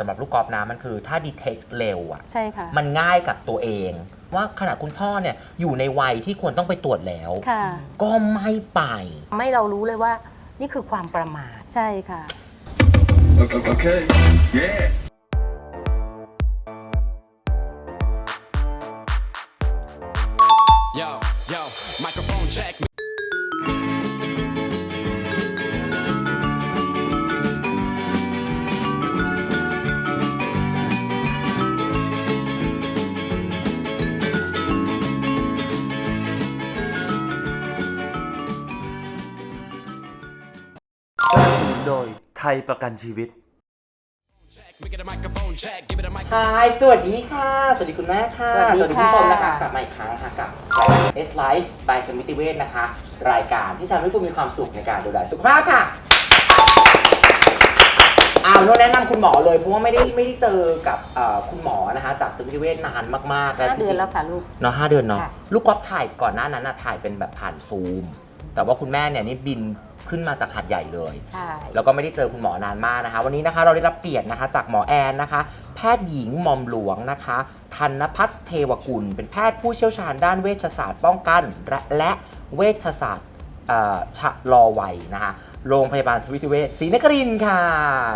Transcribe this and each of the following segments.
สำหรับลูกกอล์ฟนะมันคือถ้าดีเทคเร็วอะใช่ค่ะ มันง่ายกับตัวเอง ว่าขณะคุณพ่อเนี่ยอยู่ในวัยที่ควรต้องไปตรวจแล้ว ค่ะ ก็ไม่ไปทำให้เรารู้เลยว่า นี่คือความประมาท ใช่ค่ะ Okay. Yeah. โดยไทยประกันชีวิต We get a microphone check. Give it a mic. ฮายสวัสดีค่ะ สวัสดีคุณแม่ค่ะสวัสดีคุณผู้ชมนะคะค่ะกลับมาอีกครั้งนะคะกับรายการ S Life by สมิติเวชนะคะ รายการที่จะทำให้คุณมีความสุขในการดูแลสุขภาพค่ะอ้าวโน้ตแนะนำคุณหมอเลยเพราะว่าไม่ได้ไม่ได้เจอกับเอ่อคุณหมอนะคะ จากสมิติเวชนานมากๆห้าจริงๆเดือนแล้วค่ะลูก เนาะห้าเดือนเนาะค่ะ ลูกก๊อฟถ่ายก่อนหน้านั้นนะถ่ายเป็นแบบผ่านซูม แต่ว่าคุณแม่เนี่ยนี่บิน ขึ้นมาจากหาดใหญ่เลย ใช่ แล้วก็ไม่ได้เจอคุณหมอนานมากนะคะ วันนี้นะคะเราได้รับเกียรตินะคะจากหมอแอนนะคะ แพทย์หญิงหมอมหลวงนะคะธันพัฒน์เทวกุล เป็นแพทย์ผู้เชี่ยวชาญด้านเวชศาสตร์ป้องกัน และและเวชศาสตร์เอ่อชะลอวัยนะคะ โรงพยาบาลสวิติเวชศรีนครินทร์ค่ะ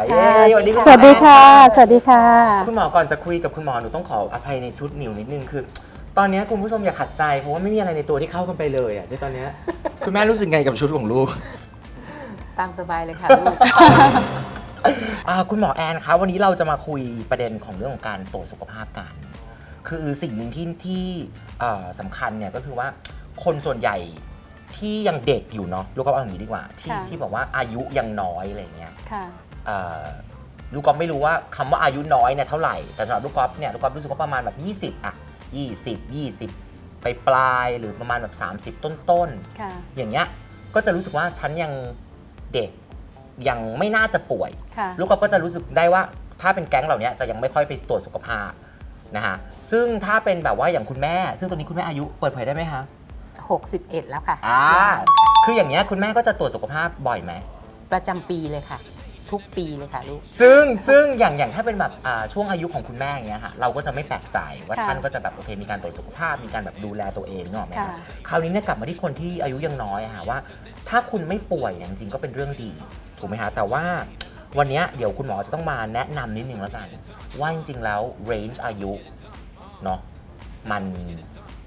เย้สวัสดีคุณหมอสวัสดีค่ะแอนสวัสดีค่ะ คุณหมอก่อนจะคุยกับคุณหมอหนูต้องขออภัยในชุดนิวนิดนึงคือ ตอนนี้คุณผู้ชมอย่าขัดใจเพราะว่าไม่มีอะไรในตัวที่เข้ากันไปเลยอะในตอนเนี้ย คุณแม่รู้สึกไงกับชุดของลูก ตามสบายเลยค่ะลูก อ่าคุณหมอแอนคะวันนี้เราจะมาคุยประเด็นของเรื่องของการตรวจสุขภาพกัน คือสิ่งหนึ่งที่ที่เอ่อสำคัญเนี่ยก็คือว่าคนส่วนใหญ่ที่ยังเด็กอยู่เนาะลูกก็เอาอย่างนี้ดีกว่า ที่ค่ะ ที่บอกว่าอายุยังน้อยอะไรอย่างเงี้ยค่ะ เอ่อลูกกอล์ฟไม่รู้ว่าคำว่าอายุน้อยเนี่ยเท่าไหร่แต่สำหรับลูกกอล์ฟเนี่ยลูกกอล์ฟรู้สึกว่าประมาณแบบ 20อะ20 20 ไปปลายๆหรือประมาณแบบ 30 ต้นๆ ค่ะ อย่างเงี้ยก็จะรู้สึกว่าฉันยัง เด็กยังไม่น่าจะป่วย ค่ะ ลูกก็จะรู้สึกได้ว่าถ้าเป็นแก๊งเหล่านี้จะยังไม่ค่อยไปตรวจสุขภาพนะฮะซึ่งถ้าเป็นแบบว่าอย่างคุณแม่ ซึ่งตอนนี้คุณแม่อายุเปิดเผยได้ไหมคะ61 แล้วค่ะอ่าคืออย่างเงี้ยคุณแม่ก็จะตรวจสุขภาพบ่อยไหมประจำปีเลยค่ะ ทุกปีเลยค่ะลูก ซึ่งซึ่งอย่างอย่างถ้าเป็นแบบอ่าช่วงอายุของคุณแม่อย่างเงี้ยค่ะเราก็จะไม่แปลกใจว่าค่ะท่านก็จะแบบโอเคมีการตรวจสุขภาพมีการแบบดูแลตัวเองเนกอะไหมค่ะคะคราวนี้เนี่ยกลับมาที่คนที่อายุยังน้อยอะค่ะว่า ถ้าคุณไม่ป่วยเนี่ยจริงๆก็เป็นเรื่องดีถูกไหมคะแต่ว่าวันเนี้ยเดี๋ยวคุณหมอจะต้องมาแนะนำนิดนึงแล้วกัน ว่าจริงๆแล้ว range อายุเนาะมัน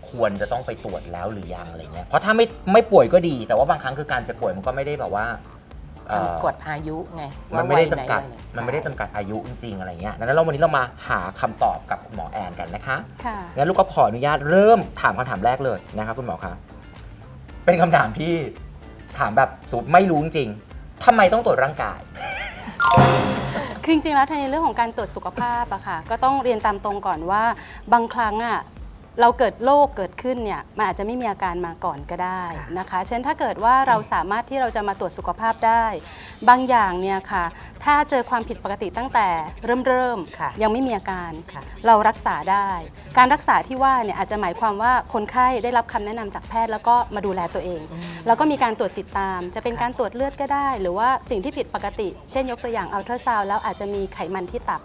ควรจะต้องไปตรวจแล้วหรือยังอะไรเงี้ยเพราะถ้าไม่ไม่ป่วยก็ดี แต่ว่าบางครั้งคือการเจ็บป่วยมันก็ไม่ได้แบบว่าเอ่อ จำกัดอายุไงมันไม่ได้จำกัดว่าวัยหมันไม่ได้จำกัดอายุจริงๆอะไรเงี้ยดังนั้นเราวันนี้เรามาหาคำตอบกับคุณหมอแอนกันนะคะค่ะงั้นลูกก็ขออนุญาตเริ่มถามคำถามแรกเลยนะครับคุณหมอคะเป็นคำถามที่ถามแบบสุดไม่รู้จริงๆทำไมต้องตรวจร่างกายคือจริงๆแล้วในเรื่องของการตรวจสุขภาพอะค่ะก็ต้องเรียนตามตรงก่อนว่าบางครั้งอะ เราเกิดโรคเกิดขึ้นเนี่ยมันอาจจะไม่มีอาการมาก่อนก็ได้นะคะเช่นถ้าเกิดว่าเราสามารถที่เราจะมาตรวจสุขภาพได้ บางอย่างเนี่ยค่ะ ถ้าเจอความผิดปกติตั้งแต่เริ่มเริ่มๆค่ะยังไม่มีอาการค่ะเรารักษาได้ การรักษาที่ว่าเนี่ยอาจจะหมายความว่าคนไข้ได้รับคำแนะนำจากแพทย์แล้วก็มาดูแลตัวเอง แล้วก็มีการตรวจติดตาม จะเป็นการตรวจเลือดก็ได้ หรือว่าสิ่งที่ผิดปกติ เช่นยกตัวอย่างอัลตราซาวแล้วอาจจะมีไขมันที่ตับ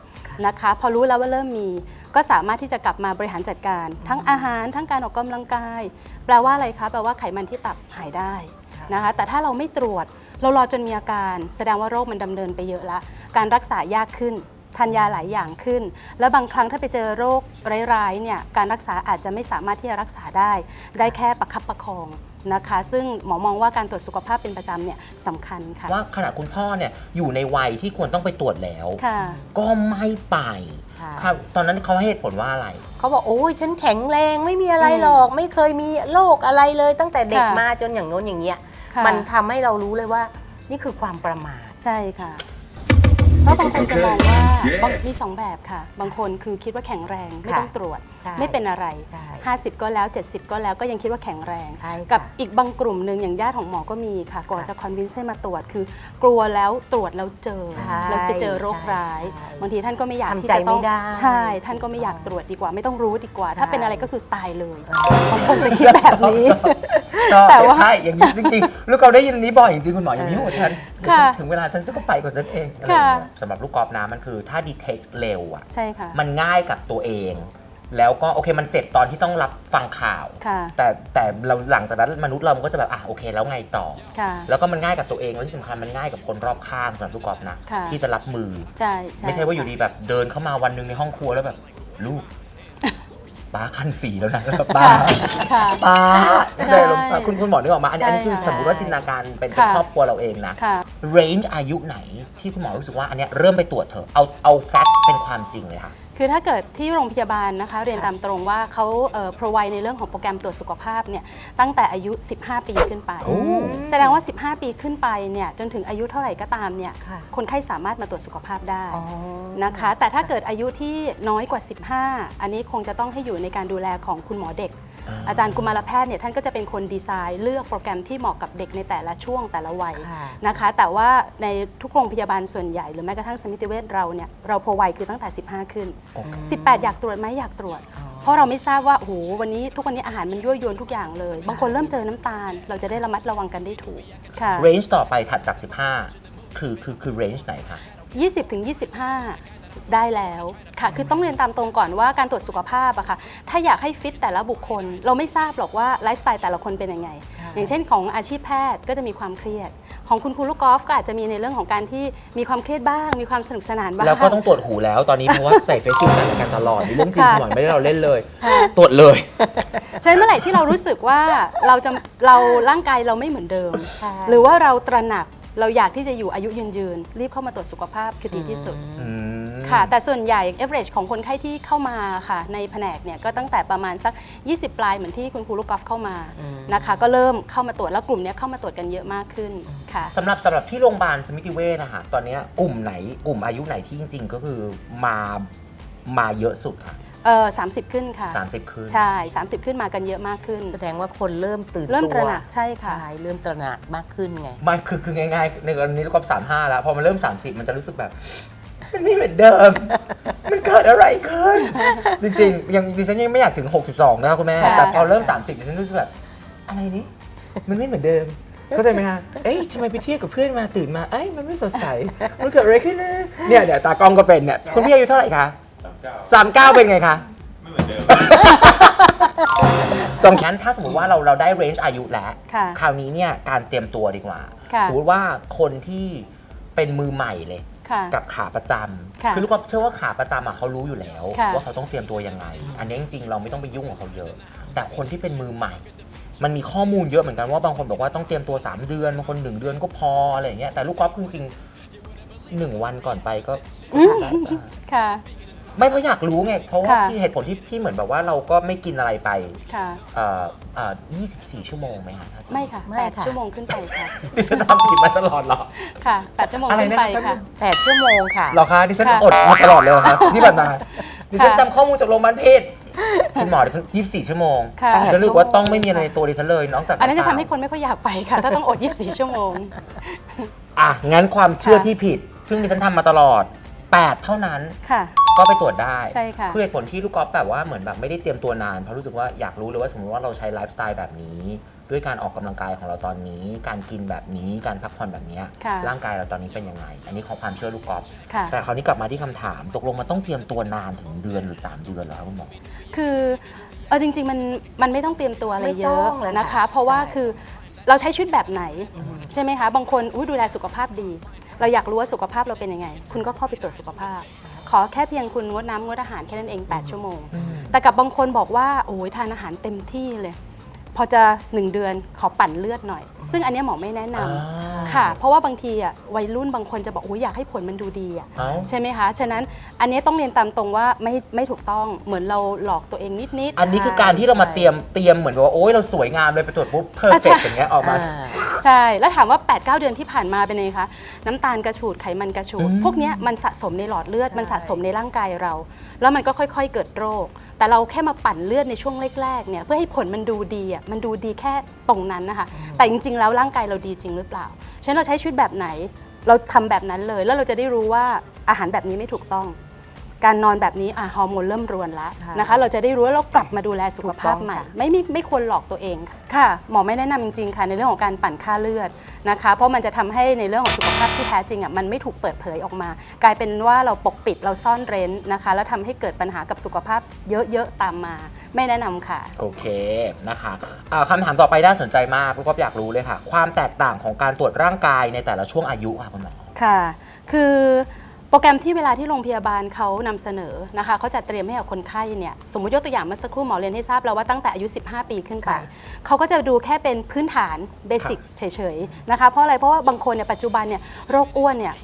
นะคะ พอรู้แล้วว่าเริ่มมี ก็สามารถที่จะกลับมาบริหารจัดการ ทั้งอาหารทั้งการออกกำลังกาย แปลว่าอะไรคะแปลว่าไขมันที่ตับหายได้นะคะ แต่ถ้าเราไม่ตรวจเรารอจนมีอาการ แสดงว่าโรคมันดำเนินไปเยอะละการรักษายากขึ้นทานยาหลายอย่างขึ้น แล้วบางครั้งถ้าไปเจอโรคร้ายๆเนี่ยการรักษาอาจจะไม่สามารถที่จะรักษาได้ ได้แค่ประคับประคอง นะคะ ซึ่งหมอมองว่าการตรวจสุขภาพเป็นประจำเนี่ยสำคัญค่ะ ว่าขณะคุณพ่อเนี่ยอยู่ในวัยที่ควรต้องไปตรวจแล้ว ค่ะ ก็ไม่ไปใช่ ครับตอนนั้นเขาให้เหตุผลว่าอะไร เขาบอกโอ้ยฉันแข็งแรงไม่มีอะไรอืมหรอก ไม่เคยมีโรคอะไรเลย ตั้งแต่เด็กค่ะ มาจนอย่างโน้นอย่างเงี้ย ค่ะมันทำให้เรารู้เลยว่า นี่คือความประมาท ใช่ค่ะ เพราะบางคนจะมองว่า Yeah บางมีสองแบบค่ะ บางคนคือคิดว่าแข็งแรงไม่ค่ะต้องตรวจ ใช่ไม่เป็นอะไร ใช่50 ก็แล้ว 70 ก็แล้วก็ยังคิดว่าแข็งแรง ใช่ค่ะกับอีกบางกลุ่มหนึ่งอย่างญาติของหมอก็มีค่ะก่อนจะคอนวินส์ให้มาตรวจคือกลัวแล้วตรวจแล้วเจอใช่แล้วไปเจอโรคร้าย ใช่บางทีท่านก็ไม่อยากทำที่ใจจะต้องไม่ได้ใช่ ท่านก็ไม่อยากตรวจดีกว่า ไม่ต้องรู้ดีกว่า ใช่ ถ้าเป็นอะไรก็คือตายเลยบางคนจะคิดแบบนี้ ชอบแต่ว่าใช่ อย่างนี้จริงๆลูกเราได้ยินอันนี้บ่อยจริงๆ คุณหมออย่างนี้หัวฉันค่ะ ถึงเวลาฉันจะก็ไปกับฉันเองอะไรอย่างค่ะ เงี้ยสำหรับลูกกอล์ฟนะมันคือถ้าดีเทคเร็วอะใช่ค่ะ มันง่ายกับตัวเอง แล้วก็โอเคมันเจ็บตอนที่ต้องรับฟังข่าว ค่ะ แต่แต่เราหลังจากนั้นมนุษย์เรามันก็จะแบบอะโอเค แล้วไงต่อ ค่ะ แล้วก็มันง่ายกับตัวเองแล้วที่สำคัญมันง่ายกับคนรอบข้างสำหรับลูกกอล์ฟนะค่ะ ที่จะรับมือ ใช่ไม่ใช่ว่าอยู่ดีแบบเดินเข้ามาวันหนึงในห้องครัวแล้วแบบลูก ป้าคันสีแล้วนะแล้วแบบป้าค่ะ ป้าใช่ใช่แล้วคุณคุณหมอนึกออกมาอันนี้อันนี้คือใช่ค่ะสมมติว่าจินตนาการเป็นเป็นค่ะ ครอบครัวเราเองนะ ค่ะ range อายุไหนที่คุณหมอรู้สึกว่าอันเนี้ยเริ่มไปตรวจเถอะเอาเอาแฟกต์เป็นความจริงเลยค่ะ คือถ้าเกิดที่โรงพยาบาลนะคะเรียนตามตรงว่าเขาเอ่อ provide ในเรื่องของโปรแกรมตรวจสุขภาพเนี่ยตั้งแต่อายุ 15 ปีขึ้นไป โอ้ แสดงว่า 15 ปีขึ้นไปเนี่ยจนถึงอายุเท่าไหร่ก็ตามเนี่ยค่ะ คนไข้สามารถมาตรวจสุขภาพได้อ๋อ นะคะ แต่ถ้าเกิดอายุที่น้อยกว่า 15 อันนี้คงจะต้องให้อยู่ในการดูแลของคุณหมอเด็ก อาจารย์กุมารแพทย์เนี่ยท่านก็จะเป็นคนดีไซน์เลือกโปรแกรมที่เหมาะกับเด็กในแต่ละช่วงแต่ละวัยค่ะนะคะ แต่ว่าในทุกโรงพยาบาลส่วนใหญ่ หรือแม้กระทั่งสมิติเวชเราเนี่ยเราพอวัยคือตั้งแต่ 15 ขึ้น 18 อยากตรวจไหมอยากตรวจ เพราะเราไม่ทราบว่าโอ้โหวันนี้ทุกวันนี้อาหารมันยั่วยวนทุกอย่างเลย บางคนเริ่มเจอน้ำตาล เราจะได้ระมัดระวังกันได้ถูกค่ะ range ต่อไปถัดจาก 15 คือคือคือ range ไหนคะ20ถึง25 ได้แล้วค่ะ คือต้องเรียนตามตรงก่อนว่าการตรวจสุขภาพอะค่ะ ถ้าอยากให้ฟิตแต่ละบุคคล เราไม่ทราบหรอกว่าไลฟ์สไตล์แต่ละคนเป็นยังไงใช่อย่างเช่นของอาชีพแพทย์ก็จะมีความเครียด ของคุณครูลูกกอล์ฟก็อาจจะมีในเรื่องของการที่มีความเครียดบ้าง มีความสนุกสนานบ้าง แล้วก็ต้องตรวจหูแล้วตอนนี้เพราะว่าใส่เฟซชิลด์กันตลอดนี่เรื่องจริงค่ะคุณหมอไม่ได้เราเล่นเลย ตรวจเลยฉะนั้นเมื่อไหร่ที่เรารู้สึกว่าเราจะเราร่างกายเราไม่เหมือนเดิมค่ะหรือว่าเราตระหนักเราอยากที่จะอยู่อายุยืนยืนๆรีบเข้ามาตรวจสุขภาพคือดีที่สุดอืม ค่ะ แต่ส่วนใหญ่ average ของคนไข้ที่เข้ามาค่ะ ในแผนกเนี่ยก็ตั้งแต่ประมาณสัก 20 ปลายเหมือนที่คุณครูลูกกอล์ฟเข้ามานะคะ ก็เริ่มเข้ามาตรวจแล้วกลุ่มเนี้ยเข้ามาตรวจกันเยอะมากขึ้นค่ะสำหรับสำหรับที่โรงพยาบาลสมิติเวชนะคะตอนเนี้ยกลุ่มไหนกลุ่มอายุไหนที่จริง ๆ ก็คือมามาเยอะสุดค่ะเออ30ขึ้นค่ะ30ขึ้น ใช่30ขึ้นมากันเยอะมากขึ้น แสดงว่าคนเริ่มตื่นเริ่มวตระหนักใช่ค่ะใช่เริ่มตระหนักมากขึ้นไงมันคือคือง่ายๆในกรณีลูกกอล์ฟสามห้าแล้ว พอมันเริ่ม30มันจะรู้สึกแบบ มันไม่เหมือนเดิม มันเกิดอะไรขึ้น จริงๆ ยังดิฉันยังไม่อยากถึง 62 นะครับคุณแม่ ค่ะ แต่พอเริ่ม 30 ดิฉันรู้สึกแบบ อะไรนี้ มันไม่เหมือนเดิม เข้าใจไหมฮะ เอ้ยทำไมไปเที่ยวกับเพื่อนมาตื่นมา เอ้ย มันไม่สดใส มันเกิดอะไรขึ้นนะเนี่ยเดี๋ยวตากล้องก็เป็นเนี่ย คุณพี่อายุเท่าไหร่คะสามเก้าเป็นไงคะ ไม่เหมือนเดิม จงนั้นถ้าสมมติว่าเราเราได้เรนจ์อายุแล้ว ค่ะคราวนี้เนี่ยการเตรียมตัวดีกว่า ค่ะ สมมติว่าคนที่เป็นมือใหม่เลย ค่ะกับขาประจค่ะำคือลูกกอล์ฟเชื่อว่าขาประจำอะเขารู้อยู่แล้ว ค่ะ ว่าเขาต้องเตรียมตัวยังไง อันนี้จริงๆ เราไม่ต้องไปยุ่งกับเขาเยอะ แต่คนที่เป็นมือใหม่ มันมีข้อมูลเยอะเหมือนกันว่าบางคนบอกว่าต้องเตรียมตัว 3 เดือนบางคนหนึ่งเดือนก็พออะไรอย่างเงี้ยแต่ลูกกอล์ฟคือจริงๆหนึ่งวันก่อนไปก็ได้บ้างค่ะ ไม่เพราะอยากรู้ไง เพราะว่าค่ะ ที่เหตุผลที่ที่เหมือนแบบว่าเราก็ไม่กินอะไรไปค่ะ เอ่อเอ่อ24 ชั่วโมงไหมคะไม่ค่ะไม่แปดค่ะ ชั่วโมงขึ้นไปค่ะ ดิฉันทำผิดมาตลอดเหรอ ค่ะแปดชั่วโมงอะไรขึ้นนะ ไปครับค่ะ แปดชั่วโมงค่ะ เหรอคะดิฉันค่ะอดมาตลอดเลยเหรอครับที่ผ่านมาดิฉันค่ะจำข้อมูลจากโรงพยาบาลเพศคุณหมอดิฉัน24 ชั่วโมงค่ะ ดิฉันรู้สึกว่าต้องไม่มีอะไรในตัวดิฉันเลยนอกจากอันนั้นจะทำให้คนไม่ค่อยอยากไปค่ะ ถ้าต้องอด 24 ชั่วโมง อะงั้นความเชื่อค่ะ ที่ผิด ซึ่งดิฉันทำมาตลอด 8 เท่านั้น ค่ะ ก็ไปตรวจได้ใช่ค่ะอเหตุผลที่ลูกกอล์ฟแบบว่าเหมือนแบบไม่ได้เตรียมตัวนานเพราะรู้สึกว่าอยากรู้เลยว่าสมมติว่าเราใช้ไลฟ์สไตล์แบบนี้ ด้วยการออกกำลังกายของเราตอนนี้ การกินแบบนี้การพักผ่อนแบบเนี้ยค่ะร่างกายเราตอนนี้เป็นยังไง อันนี้ของความเชื่อลูกกอล์ฟค่ะแต่คราวนี้กลับมาที่คำถาม ตกลงมันต้องเตรียมตัวนานถึงเดือนหรือ 3 เดือนเหรอครับคุณหมอคือเอาจริงๆมันมันไม่ต้องเตรียมตัวอะไรเยไม่ต้อะองเลยค่ะนะคะ เพราะว่าใช่คือเราใช้ชีวิตแบบไหนใช่ไหมคะบางคนอุ๊ยดูแลสุขภาพดี เราอยากรู้ว่าสุขภาพเราเป็นยังไง คุณก็เข้าไปตรวจสุขภาพข อแค่เพียงคุณงดน้ำงดอาหารแค่นั้นเอง 8 ชั่วโมง แต่กับบางคนบอกว่าโอ้ยทานอาหารเต็มที่เลย พอจะ 1 เดือนขอปั่นเลือดหน่อย ซึ่งอันเนี้ยหมอไม่แนะนำอ่า ค่ะ เพราะว่าบางทีอะวัยรุ่นบางคนจะบอกโอ้ยอยากให้ผลมันดูดีอะเอ้า ใช่ไหมคะ ฉะนั้นอันนี้ต้องเรียนตามตรงว่าไม่ไม่ถูกต้องเหมือนเราหลอกตัวเองนิดๆอันนี้คือการที่เรามาเตรียมเตรียมเหมือนกับว่าโอ๊ยเราสวยงามเลยไปตรวจปุ๊บเพอร์เฟกอะใช่อย่างเงี้ยออกมา อ่า ใช่ แล้วถามว่า 8 9 เดือนที่ผ่านมาเป็นไงคะ น้ำตาลกระฉูดไขมันกระฉูด อืม พวกเนี้ยมันสะสมในหลอดเลือด มันสะสมในร่างกายเรา แล้วมันก็ค่อยๆเกิดโรค แต่เราแค่มาปั่นเลือดในช่วงแรกๆเนี่ยเพื่อให้ผลมันดูดีอะมันดูดีแค่ตรงนั้นนะคะ แต่จริงๆ แล้วร่างกายเราดีจริงหรือเปล่าฉะนั้นเราใช้ชีวิตแบบไหน เราทำแบบนั้นเลย แล้วเราจะได้รู้ว่าอาหารแบบนี้ไม่ถูกต้อง การนอนแบบนี้อะฮอร์โมนเริ่มรวนแล้วใช่นะคะ เราจะได้รู้ว่าเรากลับมาดูแลสุขภาพถูกต้องใหม่ค่ะไม่ไม่ไม่ควรหลอกตัวเองค่ะค่ะหมอไม่แนะนำจริงๆค่ะในเรื่องของการปั่นค่าเลือดนะคะ เพราะมันจะทำให้ในเรื่องของสุขภาพที่แท้จริงอะมันไม่ถูกเปิดเผยออกมา กลายเป็นว่าเราปกปิดเราซ่อนเร้นนะคะ แล้วทำให้เกิดปัญหากับสุขภาพเยอะๆตามมา ไม่แนะนำค่ะ โอเคนะคะอ่าคำถามต่อไปน่าสนใจมากลูกก็อยากรู้เลยค่ะ ความแตกต่างของการตรวจร่างกายในแต่ละช่วงอายุค่ะคุณหมอค่ะ คือ โปรแกรมที่เวลาที่โรงพยาบาลเขานำเสนอนะคะเขาจัดเตรียมให้กับคนไข้เนี่ยสมมุติยกตัวอย่างเมื่อสักครู่หมอเรียนให้ทราบแล้วว่าตั้งแต่อายุ 15 ปีขึ้นไปค่ะเขาก็จะดูแค่เป็นพื้นฐานเบสิกเฉยๆนะคะเพราะอะไรเพราะว่าบางคนเนี่ยปัจจุบันเนี่ยโรคอ้วนเนี่ย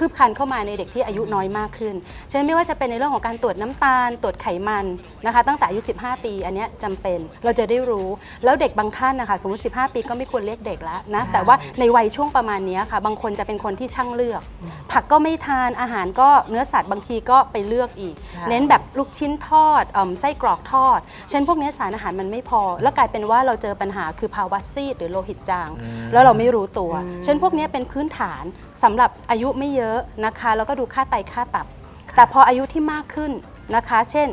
คืบคลันเข้ามาในเด็กที่อายุน้อยมากขึ้นฉะนั้นไม่ว่าจะเป็นในเรื่องของการตรวจน้ำตาล ตรวจไขมันนะคะตั้งแต่อายุ 15 ปี อันเนี้ยจำเป็นเราจะได้รู้ แล้วเด็กบางท่านนะคะสมมติ 15 ปีก็ไม่ควรเรียกเด็กแล้วนะแต่ว่าในวัยช่วงประมาณเนี้ยค่ะ บางคนจะเป็นคนที่ช่างเลือก ผักก็ไม่ทานอาหารก็เนื้อสัตว์บางทีก็ไปเลือกอีกใช่เน้นแบบลูกชิ้นทอดเอิ่มไส้กรอกทอด เช่นพวกเนี้ยสารอาหารมันไม่พอ แล้วกลายเป็นว่าเราเจอปัญหาคือภาวะซีดหรือโลหิตจาง แล้วเราไม่รู้ตัว เช่นพวกเนี้ยเป็นพื้นฐานสำหรับอายุไม่เยอะนะคะ แล้วก็ดูค่าไตค่าตับ แต่พออายุที่มากขึ้นนะคะ เช่น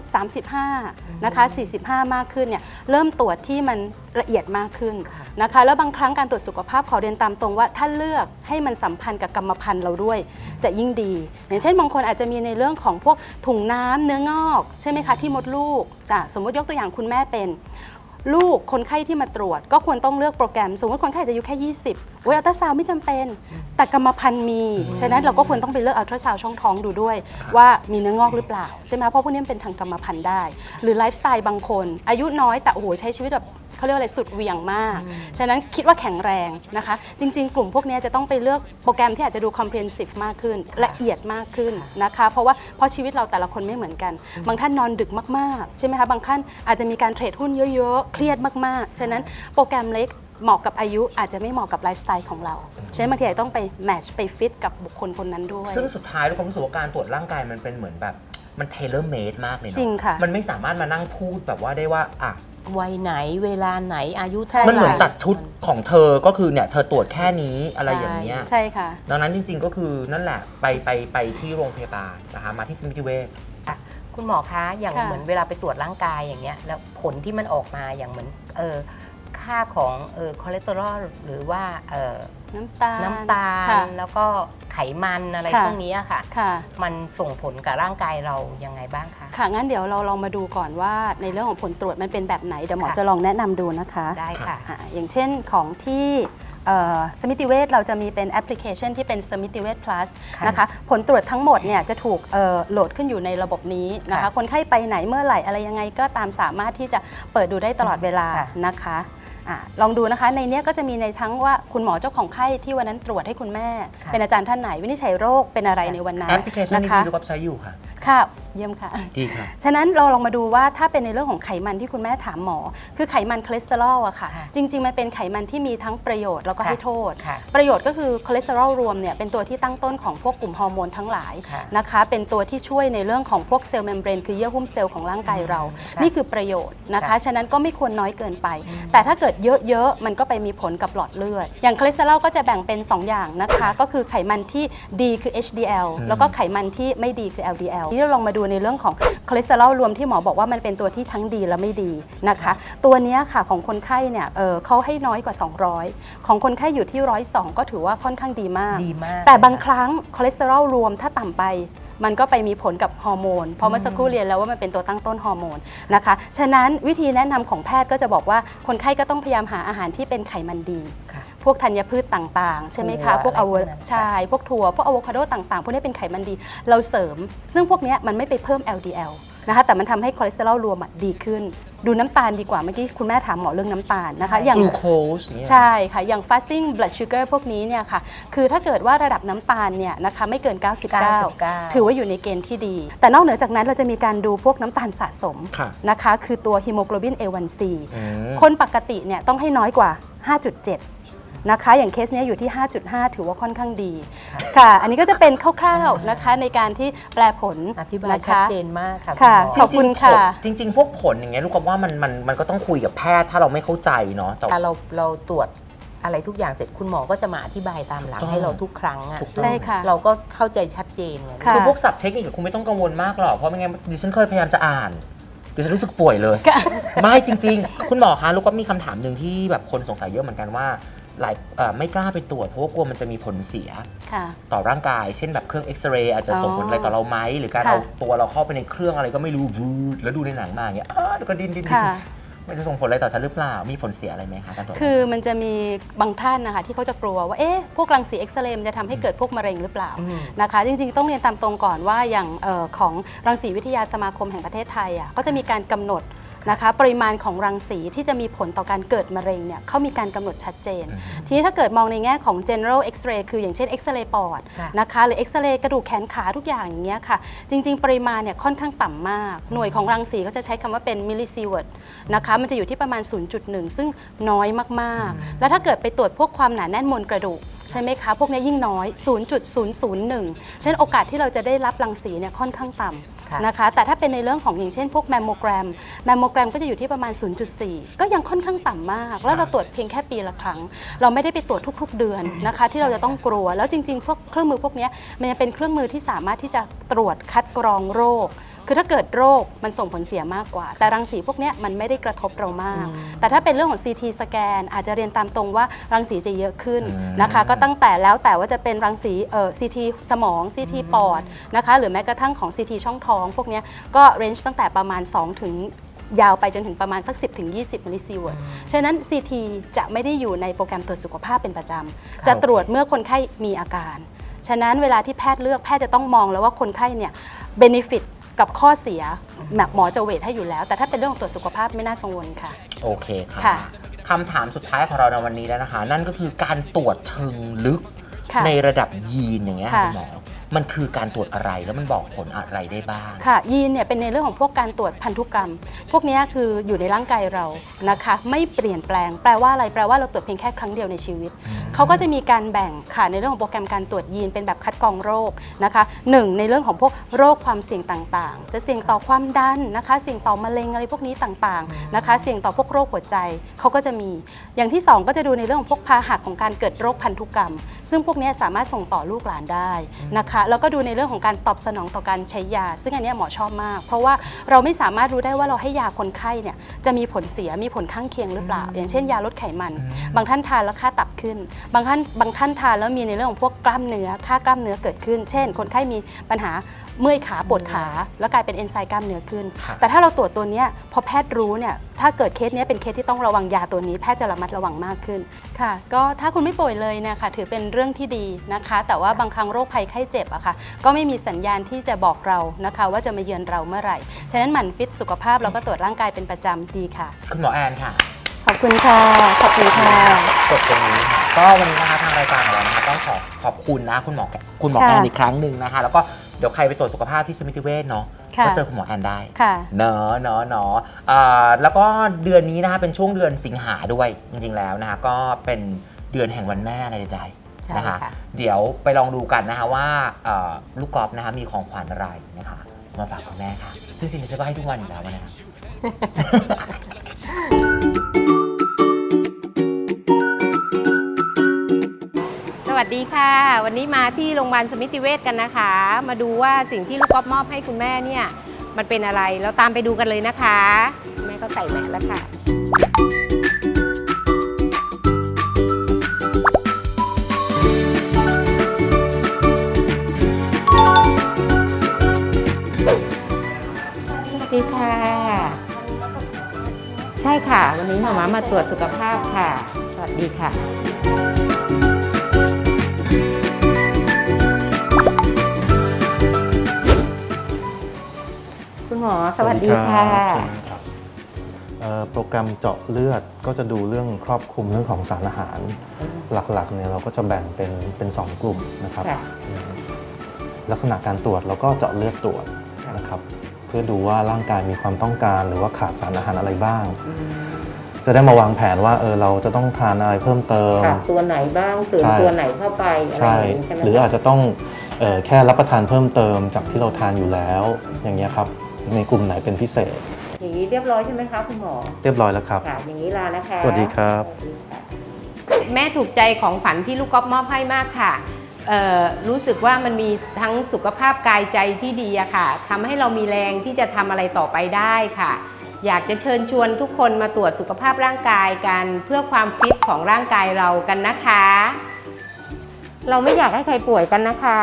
35นะคะ45 มากขึ้นเนี่ยเริ่มตรวจที่มันละเอียดมากขึ้นนะคะ แล้วบางครั้งการตรวจสุขภาพขอเรียนตามตรงว่า ถ้าเลือกให้มันสัมพันธ์กับกรรมพันธุ์เราด้วย จะยิ่งดี อย่างเช่นบางคนอาจจะมีในเรื่องของพวกถุงน้ำเนื้องอก ใช่ไหมคะที่มดลูกอะสมมติยกตัวอย่างคุณแม่เป็น ลูกคนไข้ที่มาตรวจ ก็ควรต้องเลือกโปรแกรม สมมติคนไข้อาจจะอายุแค่ 20เว้ยอัลตราซาวด์ไม่จำเป็น แต่กรรมพันธุ์มี ฉะนั้นเราก็ควรต้องไปเลือกอัลตราซาวด์ช่องท้องดูด้วย ว่ามีเนื้องอกหรือเปล่า ใช่ไหมคะเพราะพวกนี้มันเป็นทางกรรมพันธุ์ได้ หรือไลฟ์สไตล์บางคน อายุน้อยแต่โอ้โหใช้ชีวิตแบบเขาเรียกว่าอะไรสุดเหวี่ยงมาก ฉะนั้นคิดว่าแข็งแรงนะคะ จริง ๆ กลุ่มพวกนี้จะต้องไปเลือกโปรแกรมที่อาจจะดู comprehensive มากขึ้น ละเอียดมากขึ้นนะคะ เพราะว่าเพราะชีวิตเราแต่ละคนไม่เหมือนกัน บางท่านนอนดึกมากๆ ใช่ไหมคะ บางท่านอาจจะมีการเทรดหุ้นเยอะๆ เครียดมากๆ ฉะนั้นโปรแกรมเล็ก เหมาะกับอายุอาจจะไม่เหมาะกับไลฟ์สไตล์ของเราฉะนั้นบางทีอาจจะต้องไปแมทช์ไปฟิตกับบุคคลคนนั้นด้วย ซึ่งสุดท้ายลูกก็รู้สึกว่าการตรวจร่างกายมันเป็นเหมือนแบบมันเทเลอร์เมดมากเลยเนาะจริงค่ะ มันไม่สามารถมานั่งพูดแบบว่าได้ว่าอะวัยไหนเวลาไหนอายุใช่เท่าไหร่มันเหมือนตัดชุดของเธอก็คือเนี่ยเธอตรวจแค่นี้อะไรอย่างเงี้ยใช่ค่ะ ดังนั้นจริง ๆ ก็คือนั่นแหละไปไปไปที่โรงพยาบาลนะคะมาที่สมิติเวชคุณหมอคะอย่างค่ะเหมือนเวลาไปตรวจร่างกายอย่างเงี้ยแล้วผลที่มันออกมาอย่างเหมือนเออ ค่าของเออคอเลสเตอรอลหรือว่าเออน้ำตาลน้ำตาค่ะลแล้วก็ไขมันอะไรค่ะ พวกนี้ค่ะ ค่ะ มันส่งผลกับร่างกายเรายังไงบ้างคะ ค่ะ งั้นเดี๋ยวเราลองมาดูก่อนว่าในเรื่องของผลตรวจมันเป็นแบบไหน เดี๋ยวหมอค่ะ จะลองแนะนำดูนะคะได้ค่ะ อ่าอย่างเช่นของที่เอ่อสมิติเวชเราจะมีเป็นแอปพลิเคชันที่เป็นสมิติเวช plus ค่ะนะคะ ผลตรวจทั้งหมดเนี่ยจะถูกเอ่อโหลดขึ้นอยู่ในระบบนี้นะคะ ค่ะคนไข้ไปไหนเมื่อไหร่อะไรยังไงก็ตามสามารถที่จะเปิดดูได้ตลอดเวลาค่ะ นะคะอะ ลองดูนะคะในเนี้ยก็จะมีในทั้งว่าคุณหมอเจ้าของไข้ที่วันนั้นตรวจให้คุณแม่ค่ะเป็นอาจารย์ท่านไหนวินิจฉัยโรคเป็นอะไรในวันนั้นแอปพลิเคชันนะนี้คะที่ลูกก็ใช้อยู่ค่ะค่ะ เยี่ยมค่ะ ดีค่ะ ฉะนั้นเราลองมาดูว่าถ้าเป็นในเรื่องของไขมันที่คุณแม่ถามหมอ คือไขมันคอเลสเตอรอลอะค่ะ ค่ะจริง ๆ มันเป็นไขมันที่มีทั้งประโยชน์แล้วก็ค่ะให้โทษ ค่ะประโยชน์ก็คือคอเลสเตอรอลรวมเนี่ยเป็นตัวที่ตั้งต้นของพวกกลุ่มฮอร์โมนทั้งหลายค่ะนะคะ เป็นตัวที่ช่วยในเรื่องของพวกเซลล์เมมเบรนคือเยื่อหุ้มเซลล์ของร่างกายเรา ค่ะนี่คือประโยชน์นะคะ ค่ะฉะนั้นก็ไม่ควรน้อยเกินไป แต่ถ้าเกิดเยอะๆมันก็ไปมีผลกับหลอดเลือด อย่างคอเลสเตอรอลก็จะแบ่งเป็น 2 อย่างนะคะ ก็คือไขมันที่ดีคือ HDL แล้วก็ไขมันที่ไม่ดีคือ LDL นี่เราลองมาดูในเรื่องของคอเลสเตอรอลรวมที่หมอบอกว่ามันเป็นตัวที่ทั้งดีและไม่ดีนะคะ ตัวเนี้ยค่ะของคนไข้เนี่ยเอ่อเขาให้น้อยกว่า 200 ของคนไข้อยู่ที่ 102 ก็ถือว่าค่อนข้างดีมากดีมาก แต่บางครั้งคอเลสเตอรอลรวมถ้าต่ำไปมันก็ไปมีผลกับฮอร์โมน เพราะเมื่อสักครู่เรียนแล้วว่ามันเป็นตัวตั้งต้นฮอร์โมนนะคะ ฉะนั้นวิธีแนะนำของแพทย์ก็จะบอกว่าคนไข้ก็ต้องพยายามหาอาหารที่เป็นไขมันดีค่ะพ วกธัญพืชต่างๆ ใช่ไหมคะถั่วพวกอะโวอะไรพวกนั้นใช่พวกถั่ว พวกอะโวคาโดต่างๆ พวกนี้เป็นไขมันดี เราเสริม ซึ่งพวกเนี้ยมันไม่ไปเพิ่ม LDL นะคะแต่มันทำให้คอเลสเตอรอลรวมอะดีขึ้น ดูน้ำตาลดีกว่าเมื่อกี้คุณแม่ถามหมอเรื่องน้ำตาลนะคะอย่างกลูโคสอย่างเงี้ยใช่ค่ะ อย่าง fasting blood sugar พวกนี้เนี่ยค่ะคือถ้าเกิดว่าระดับน้ำตาลเนี่ยนะคะไม่เกิน99 99 ถือว่าอยู่ในเกณฑ์ที่ดี แต่นอกเหนือจากนั้นเราจะมีการดูพวกน้ำตาลสะสมค่ะนะคะคือตัว hemoglobin A1C อืมคนปกติเนี่ยต้องให้น้อยกว่า 5.7 นะคะ อย่างเคสเนี้ยอยู่ที่ 5.5 ถือว่าค่อนข้างดี ค่ะ อันนี้ก็จะเป็นคร่าวๆนะคะในการที่แปลผลอธิบายนะชัดคะเจนมากค่ะค่ะณหมขอบคุณค่ะจริงๆผลจริง ๆ พวกผลอย่างเงี้ยลูกก็ว่ามันมันมันก็ต้องคุยกับแพทย์ถ้าเราไม่เข้าใจเนาะแต่แต่เราเราตรวจอะไรทุกอย่างเสร็จคุณหมอก็จะมาอธิบายตามหลังถูกต้องให้เราทุกครั้งอะถูกต้องใช่ค่ะเราก็เข้าใจชัดเจนไงค่ะคือพวกศัพท์เทคนิคคุณไม่ต้องกังวลมากหรอกเพราะไม่งั้นดิฉันเคยพยายามจะอ่านดิฉันรู้สึกป่วยเลย ไม่จริง ๆ คุณหมอคะลูกก็มีคำถามหนึ่งที่แบบคนสงสัยเยอะเหมือนกันว่า หลายเอ่อไม่กล้าไปตรวจเพราะว่ากลัวมันจะมีผลเสียค่ะ ต่อร่างกาย เช่นแบบเครื่องเอ็กซเรย์อาจจะส่งผลอ๋อออะไรต่อเราไหมหรือการค่ะเอาตัวเราเข้าไปในเครื่องอะไรก็ไม่รู้วืดแล้วดูในหนังมาอย่างเงี้ยอ้าวแล้วก็ดิ้นดิ้นดิ้นค่ะ มันจะส่งผลอะไรต่อฉันหรือเปล่ามีผลเสียอะไรไหมคะการตรวจ คือมันจะมีบางท่านนะคะที่เขาจะกลัวว่าเอ๊ะพวกรังสีเอ็กซเรย์มันจะทำให้เกิดพวกมะเร็งหรือเปล่าอืมนะคะจริงๆ ต้องเรียนตามตรงก่อนว่าอย่างเออของรังสีวิทยาสมาคมแห่งประเทศไทยอะก็จะมีการกำหนด นะคะปริมาณของรังสีที่จะมีผลต่อการเกิดมะเร็งเนี่ยเขามีการกำหนดชัดเจน ทีนี้ถ้าเกิดมองในแง่ของ general x-ray คืออย่างเช่นเอ็กซเรย์ปอดค่ะนะคะหรือเอ็กซเรย์กระดูกแขนขาทุกอย่างอย่างเงี้ยค่ะจริง ๆ ปริมาณเนี่ยค่อนข้างต่ำมาก หน่วยของรังสีก็จะใช้คำว่าเป็นมิลลิซีเวิร์ดนะคะมันจะอยู่ที่ประมาณ 0.1 ซึ่งน้อยมากๆ แล้วถ้าเกิดไปตรวจพวกความหนาแน่นมวลกระดูก ใช่ไหมคะ พวกนี้ยิ่งน้อย 0.001 เช่นโอกาสที่เราจะได้รับรังสีเนี่ยค่อนข้างต่ค่ะำนะคะ แต่ถ้าเป็นในเรื่องของอย่างเช่นพวกแมมโมแกรม แมมโมแกรมก็จะอยู่ที่ประมาณ 0.4 ก็ยังค่อนข้างต่ำมาก แล้วเราตรวจเพียงแค่ปีละครั้ง เราไม่ได้ไปตรวจทุก ๆ เดือนนะคะ ที่เราจะต้องกลัว แล้วจริงๆพวกเครื่องมือพวกเนี้ยมันยังเป็นเครื่องมือที่สามารถที่จะตรวจคัดกรองโรค คือถ้าเกิดโรคมันส่งผลเสียมากกว่า แต่รังสีพวกเนี้ยมันไม่ได้กระทบเรามาก แต่ถ้าเป็นเรื่องของ CT สแกน อาจจะเรียนตามตรงว่ารังสีจะเยอะขึ้นนะคะ ก็ตั้งแต่แล้วแต่ว่าจะเป็นรังสีเอ่อ CT สมอง CT ปอดนะคะ หรือแม้กระทั่งของ CT ช่องท้อง พวกเนี้ยก็เรนจ์ตั้งแต่ประมาณ 2 ถึงยาวไปจนถึงประมาณสัก 10ถึง20มิลลิซีเวิร์ด ฉะนั้น CT จะไม่ได้อยู่ในโปรแกรมตรวจสุขภาพเป็นประจำ จะตรวจเมื่อคนไข้มีอาการ ฉะนั้นเวลาที่แพทย์เลือกแพทย์จะต้องมองแล้วว่าคนไข้เนี่ยเบนฟิต กับข้อเสียแบบหมอจะเวทให้อยู่แล้ว แต่ถ้าเป็นเรื่องของตรวจสุขภาพไม่น่ากังวลค่ะ โอเคค่ะค่ะคำถามสุดท้ายของเราในวันนี้แล้วนะคะ นั่นก็คือการตรวจเชิงลึกค่ะในระดับยีนอย่างเงี้ยค่ะคุณหมอ มันคือการตรวจอะไรแล้วมันบอกผลอะไรได้บ้าง ค่ะ ยีนเนี่ยเป็นในเรื่องของพวกการตรวจพันธุกรรม พวกเนี้ยคืออยู่ในร่างกายเรานะคะ ไม่เปลี่ยนแปลง แปลว่าอะไรแปลว่าเราตรวจเพียงแค่ครั้งเดียวในชีวิต เขาก็จะมีการแบ่งค่ะในเรื่องของโปรแกรมการตรวจยีนเป็นแบบคัดกรองโรคนะคะหนึ่งในเรื่องของพวกโรคความเสี่ยงต่างๆ จะเสี่ยงต่อความดันนะคะ เสี่ยงต่อมะเร็งอะไรพวกนี้ต่างๆนะคะ เสี่ยงต่อพวกโรคหัวใจเขาก็จะมี อย่างที่สองก็จะดูในเรื่องของพวกพาหะของการเกิดโรคพันธุกรรม ซึ่งพวกเนี้ยสามารถส่งต่อลูกหลานได้นะคะแล้วก็ดูในเรื่องของการตอบสนองต่อการใช้ยา ซึ่งอันเนี้ยหมอชอบมาก เพราะว่าเราไม่สามารถรู้ได้ว่าเราให้ยาคนไข้เนี่ยจะมีผลเสียมีผลข้างเคียงหรือเปล่า อย่างเช่นยาลดไขมัน บางท่านทานแล้วค่าตับขึ้น บางท่านบางท่านทานแล้วมีในเรื่องของพวกกล้ามเนื้อค่ากล้ามเนื้อเกิดขึ้น เช่น คนไข้มีปัญหาเมื่อยขาปวดขา แล้วกลายเป็นเอนไซม์กล้ามเนื้อขึ้นครับแต่ถ้าเราตรวจตัวเนี้ยพอแพทย์รู้เนี่ย ถ้าเกิดเคสเนี้ยเป็นเคสที่ต้องระวังยาตัวนี้แพทย์จะระมัดระวังมากขึ้นค่ะ ก็ถ้าคุณไม่ป่วยเลยเนะคะถือเป็นเรื่องที่ดีนะคะ แต่ว่าบางครั้งโรคภัยไข้เจ็บอะค่ะก็ไม่มีสัญญาณที่จะบอกเรานะคะ ว่าจะมาเยือนเราเมื่อไหร่ ฉะนั้นหมั่นฟิตสุขภาพแล้วก็ตรวจร่างกายเป็นประจำดีค่ะ คุณหมอแอนค่ะ ขอบคุณค่ะ ขอบคุณค่ะ จบตรงนี้ค่ะก็วันนี้นะคะทางรายการของเรานะคะต้องขอขอบคุณนะคุณหมอแกคุณหมอค่ะ แอนอีกครั้งหนึ่งนะคะ แล้วก็เดี๋ยวใครไปตรวจสุขภาพที่สมิติเวชเนาะค่ะ ก็เจอคุณหมอแอนได้ค่ะ เนาะเนาะเนาะอ่าแล้วก็เดือนนี้นะคะเป็นช่วงเดือนสิงหาด้วยจริงๆแล้วนะคะก็เป็นเดือนแห่งวันแม่อะไรใดใช่ๆนะคะค่ะ เดี๋ยวไปลองดูกันนะคะว่าเอ่อลูกกอล์ฟนะคะมีของขวัญอะไรนะคะมาฝากคุณแม่ค่ะ ซึ่งจริงๆฉันก็ให้ทุกวันอยู่แล้วนะคะ วัสดีค่ะ วันนี้มาที่โรงพยาบาลสมิติเวชกันนะคะ มาดูว่าสิ่งที่ลูกก๊อฟมอบให้คุณแม่เนี่ย มันเป็นอะไร เราตามไปดูกันเลยนะคะ แม่ก็ใส่แมสแล้วค่ะ สวัสดีค่ะ ใช่ค่ะ วันนี้หมอมามาตรวจสุขภาพค่ะ สวัสดีค่ะ มอสวัสดีค่ะครับเอ่อโปรแกรมเจาะเลือดก็จะดูเรื่องครอบคลุมเรื่องของสารอาหาร หลักๆเนี่ยเราก็จะแบ่งเป็นเป็นสองกลุ่มนะครับค่ะอืมลักษณะการตรวจเราก็เจาะเลือดตรวจนะครับ เพื่อดูว่าร่างกายมีความต้องการหรือว่าขาดสารอาหารอะไรบ้าง จะได้มาวางแผนว่าเออเราจะต้องทานอะไรเพิ่มเติมค่ะตัวไหนบ้างเสริมใช่ตัวไหนเข้าไปอะไรใช่อย่างนี้ใช่ไหมหรืออาจจะต้องเออแค่รับประทานเพิ่มเติมจากที่เราทานอยู่แล้วอย่างเงี้ยครับ ในกลุ่มไหนเป็นพิเศษ อย่างนี้เรียบร้อยใช่ไหมคะคุณหมอเรียบร้อยแล้วครับ ค่ะอย่างนี้ลานะคะสวัสดีครับ สวัสดีค่ะ แม่ถูกใจของฝันที่ลูกก๊อฟมอบให้มากค่ะเอ่อรู้สึกว่ามันมีทั้งสุขภาพกายใจที่ดีอะค่ะทำให้เรามีแรงที่จะทำอะไรต่อไปได้ค่ะ อยากจะเชิญชวนทุกคนมาตรวจสุขภาพร่างกายกัน เพื่อความฟิตของร่างกายเรากันนะคะ เราไม่อยากให้ใครป่วยกันนะคะ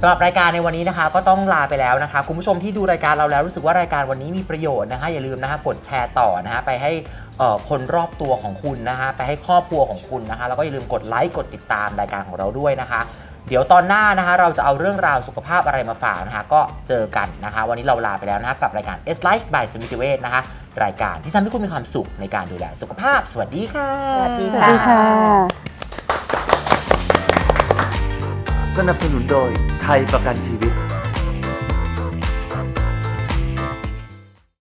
สำหรับรายการในวันนี้นะคะ ก็ต้องลาไปแล้วนะคะ คุณผู้ชมที่ดูรายการเราแล้วรู้สึกว่ารายการวันนี้มีประโยชน์นะคะ อย่าลืมนะคะกดแชร์ต่อนะคะไปให้เอ่อคนรอบตัวของคุณนะคะไปให้ครอบครัวของคุณนะคะ แล้วก็อย่าลืมกดไลค์กดติดตามรายการของเราด้วยนะคะ เดี๋ยวตอนหน้านะคะ เราจะเอาเรื่องราวสุขภาพอะไรมาฝากนะคะ ก็เจอกันนะคะ วันนี้เราลาไปแล้วนะคะกับรายการ S Life by สมิติเวชนะคะ รายการที่ทำให้คุณมีความสุขในการดูแลสุขภาพ สวัสดีค่ะ สวัสดีสวัสดีค่ะ สนับสนุนโดยไทยประกันชีวิต